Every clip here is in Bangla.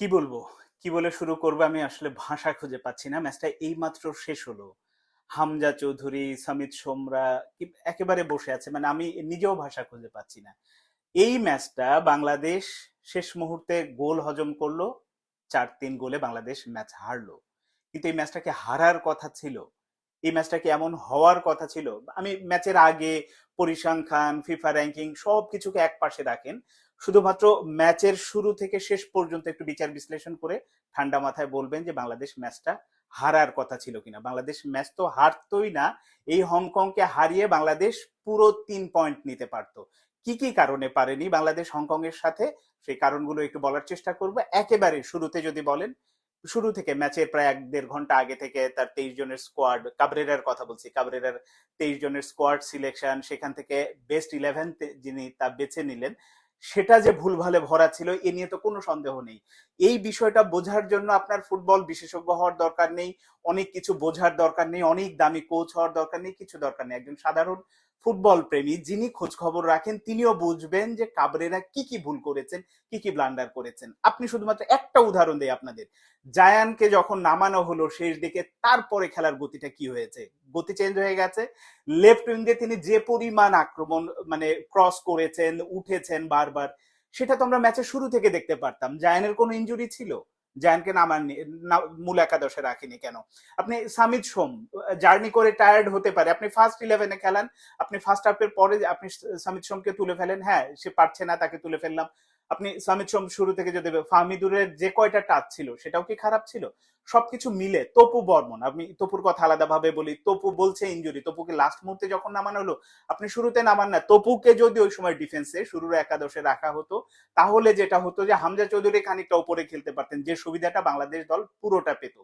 কি বলব? কি বলে শুরু করব? আমি আসলে ভাষা খুঁজে পাচ্ছি না। ম্যাচটা এইমাত্র শেষ হলো। হামজা চৌধুরী, সমিত সোমরা একেবারে বসে আছে। মানে আমি নিজেও ভাষা খুঁজে পাচ্ছি না। এই ম্যাচটা বাংলাদেশ শেষ মুহূর্তে গোল হজম করল। চার তিন গোলে বাংলাদেশ ম্যাচ হারলো। কিন্তু এই ম্যাচটাকে হারার কথা ছিল। এই ম্যাচটাকে এমন হওয়ার কথা ছিল। আমি ম্যাচের আগে পরিসংখ্যান ফিফা র্যাঙ্কিং সব কিছুকে এক পাশে রাখেন। শুধুমাত্র ম্যাচের শুরু থেকে শেষ পর্যন্ত একটু বিচার বিশ্লেষণ করে ঠান্ডা মাথায় বলবেন যে বাংলাদেশ ম্যাচটা হারার কথা ছিল কিনা। বাংলাদেশ ম্যাচ তো হারতই না, এই হংকংকে হারিয়ে বাংলাদেশ পুরো তিন পয়েন্ট নিতে পারতো। কি কি কারণে পারেনি বাংলাদেশ হংকং এর সাথে, সেই কারণগুলো একটু বলার চেষ্টা করব। একেবারে শুরুতে যদি বলেন, শুরু থেকে ম্যাচের প্রায় এক দেড় ঘণ্টা আগে থেকে তার তেইশ জনের স্কোয়াড কাবরেরার কথা বলছি, কাবরেরার তেইশ জনের স্কোয়াড সিলেকশন সেখান থেকে বেস্ট ইলেভেন যিনি তা বেছে নিলেন সেটা যে ভুলভালে ভরা ছিল, এ নিয়ে তো কোনো সন্দেহ নেই। এই বিষয়টা বোঝার জন্য আপনার ফুটবল বিশেষজ্ঞ হওয়ার দরকার নেই, অনেক কিছু বোঝার দরকার নেই, অনেক দামি কোচ হওয়ার দরকার নেই, কিছু দরকার নেই। একজন সাধারণ ফুটবল প্রেমী যিনি খোঁজ খবর রাখেন, তিনিও বুঝবেন যে কাবরেরা কি কি ভুল করেছেন, কি কি ব্লান্ডার করেছেন। আপনি শুধুমাত্র একটা উদাহরণ দেই আপনাদের। জায়ানকে যখন নামানো হলো শেষ দিকে, তারপরে খেলার গতিটা কি হয়েছে? গতি চেঞ্জ হয়ে গেছে। লেফট উইং তিনি যে পরিমাণ আক্রমণ মানে ক্রস করেছেন, উঠেছেন বারবার, সেটা তো আমরা ম্যাচের শুরু থেকে দেখতে পারতাম। জায়ানের কোনো ইঞ্জুরি ছিল? জায়ানকে নামাননি মূল একাদশে রাখিনি কেন? আপনি সামিদ সোম, জার্নি করে টায়ার্ড হতে পারে। আপনি ফার্স্ট ইলেভেনে খেলান, আপনি ফার্স্ট হাফের পরে আপনি সামিদ সোমকে তুলে ফেলেন হ্যাঁ সে পারছে না, তাকে তুলে ফেললাম। আপনি সামিত সোম শুরু থেকে যদি ফাহমিদুরের যে কয়টা টাচ ছিল, সেটাও কি খারাপ ছিল? সবকিছু মিলে তপু বর্মন, আপনি তপুর কথা আলাদা ভাবে বলি, তপু বলছে ইঞ্জুরি তপুকে লাস্ট মুহূর্তে যখন নামানো হলো, আপনি শুরুতে নামান না, তপুকে যদি ওই সময় ডিফেন্সে শুরুর একাদশে রাখা হতো, তাহলে যেটা হতো যে হামজা চৌধুরী খানিকটা উপরে খেলতে পারতেন, যে সুবিধাটা বাংলাদেশ দল পুরোটা পেত।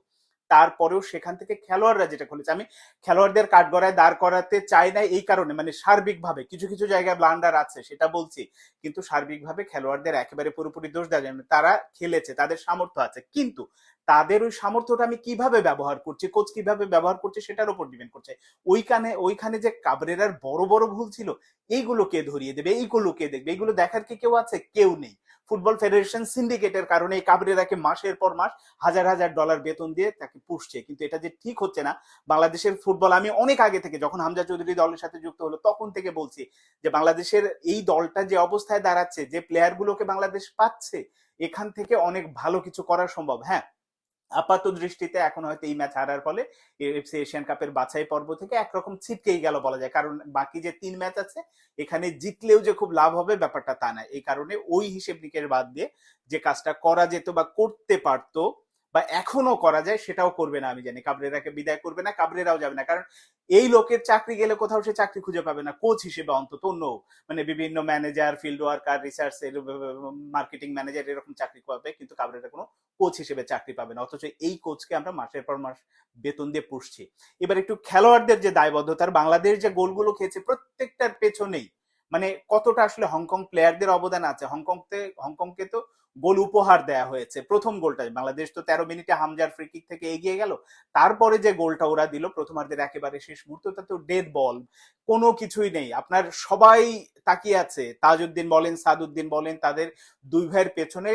তারপরেও সেখান থেকে খেলোয়াড়রা যেটা খুলেছে, আমি খেলোয়াড়দের কাঠগড়ায় দাঁড় করাতে চাই না এই কারণে মানে সার্বিকভাবে কিছু কিছু জায়গায় ব্লান্ডার আছে, সেটা বলছি। কিন্তু সার্বিকভাবে খেলোয়াড়দের একেবারে পুরোপুরি দোষ দেওয়া যায়। তারা খেলেছে, তাদের সামর্থ্য আছে। কিন্তু তাদের ওই সামর্থ্যটা আমি কীভাবে ব্যবহার করছি কোচ কীভাবে ব্যবহার করছে, সেটার উপর ডিপেন্ড করছে। ওইখানে ওইখানে যে কাবরেরার বড় বড় ভুল ছিল, এইগুলো কে ধরিয়ে দেবে, এইগুলো কে দেখবে, এইগুলো দেখার কি কেউ আছে? কেউ নেই। ফুটবল ফেডারেশন সিন্ডিকেটের কারণে এই কাবরেরাকে মাসের পর মাস হাজার হাজার ডলার বেতন দিয়ে তাকে পুষছে। কিন্তু এটা যে ঠিক হচ্ছে না, বাংলাদেশের ফুটবল আমি অনেক আগে থেকে যখন হামজা চৌধুরী দলের সাথে যুক্ত হলো, তখন থেকে বলছি যে বাংলাদেশের এই দলটা যে অবস্থায় দাঁড়াচ্ছে, যে প্লেয়ারগুলোকে বাংলাদেশ পাচ্ছে, এখান থেকে অনেক ভালো কিছু করা সম্ভব। হ্যাঁ আপাত দৃষ্টিতে এখন হয়তো এই ম্যাচ হারার ফলে এফসি এশিয়ান কাপের বাছাই পর্ব থেকে একরকম ছিটকেই গেল বলা যায়। কারণ বাকি যে তিন ম্যাচ আছে, এখানে জিতলেও যে খুব লাভ হবে ব্যাপারটা তা না। এই কারণে ওই হিসেব নিকের বাদ দিয়ে যে কাজটা করা যেত বা করতে পারতো বা এখনও করা যায় সেটাও করবে না, আমি জানি। কাবরেরাকে বিদায় করবে না, কাবরেরাও যাবে না। কারণ এই লোকের চাকরি গেলে কোথাও সে চাকরি খুঁজে পাবে না। কোচ হিসেবে অন্তত অন্য মানে বিভিন্ন manager field worker research marketing manager এরকম চাকরি পাবে, কিন্তু কাবরেরা কোনো কোচ হিসেবে চাকরি পাবে না। অথচ এই কোচকে আমরা মাসের পর মাস বেতন দিয়ে পুষছি। এবার একটু খেলোয়াড়দের যে দায়বদ্ধতার, বাংলাদেশ যে গোলগুলো খেয়েছে, প্রত্যেকটার পেছনেই মানে কতটা আসলে হংকং প্লেয়ারদের অবদান আছে? হংকংতে হংকংকে তো গোল উপহার দেয়া হয়েছে। প্রথম গোলটা বাংলাদেশ তো তেরো মিনিটে হামজার ফ্রি কিক থেকে এগিয়ে গেল। তারপরে যে গোলটা ওরা দিল, প্রথমার্ধের একেবারে শেষ মুহূর্তটা তো ডেড বল কোনো কিছুই নেই। আপনার সবাই তাকিয়ে আছে। তাজউদ্দিন বলেন, সাদউদ্দিন বলেন, তাদের দুই ভাইয়ের পেছনে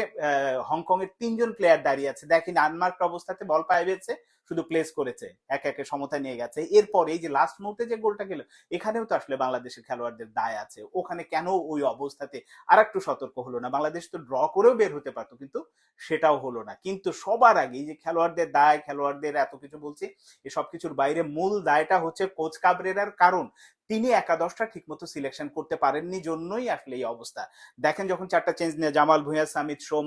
হংকং এর তিনজন প্লেয়ার দাঁড়িয়ে আছে। দেখেন আনমার্ক অবস্থাতে বল পেয়েছে শুধু প্লেস করেছে। এক একে সমতা নিয়ে গেছে। এরপরে এই যে লাস্ট মুহূর্তে যে গোলটা গেল, এখানেও তো আসলে বাংলাদেশের খেলোয়াড়দের দায় আছে। ওখানে কেন ওই অবস্থাতে আর একটু সতর্ক হলো না? বাংলাদেশ তো ড্র করেও বের হতে পারতো, কিন্তু সেটাও হলো না। কিন্তু সবার আগে এই যে খেলোয়াড়দের দায়, খেলোয়াড়দের এত কিছু বলছি এই সব কিছুর বাইরে মূল দায়টা হচ্ছে কোচ কাবরেরার কারণ। তিনি একাদশটা ঠিকমতো সিলেকশন করতে পারেননি জন্যই আসলে এই অবস্থা। দেখেন যখন চারটা চেঞ্জ নিয়ে জামাল, ভুঁইয়া, সামিদ, সোম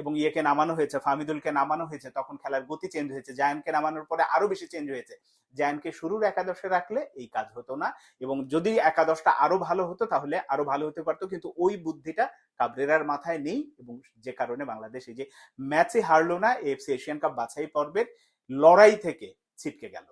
এবং ইয়েকে নামানো হয়েছে, ফাহমিদুলকে নামানো হয়েছে, তখন খেলার গতি চেঞ্জ হয়েছে। জায়ানকে নামানোর পরে আরও বেশি চেঞ্জ হয়েছে। জায়ানকে শুরুর একাদশে রাখলে এই কাজ হতো না এবং যদি একাদশটা আরও ভালো হতো তাহলে আরও ভালো হতে পারতো, কিন্তু ওই বুদ্ধিটা কাবরেরার মাথায় নেই এবং যে কারণে বাংলাদেশ এই যে ম্যাচে হারলো না এফসি এশিয়ান কাপ বাছাই পর্বের লড়াই থেকে ছিটকে গেল।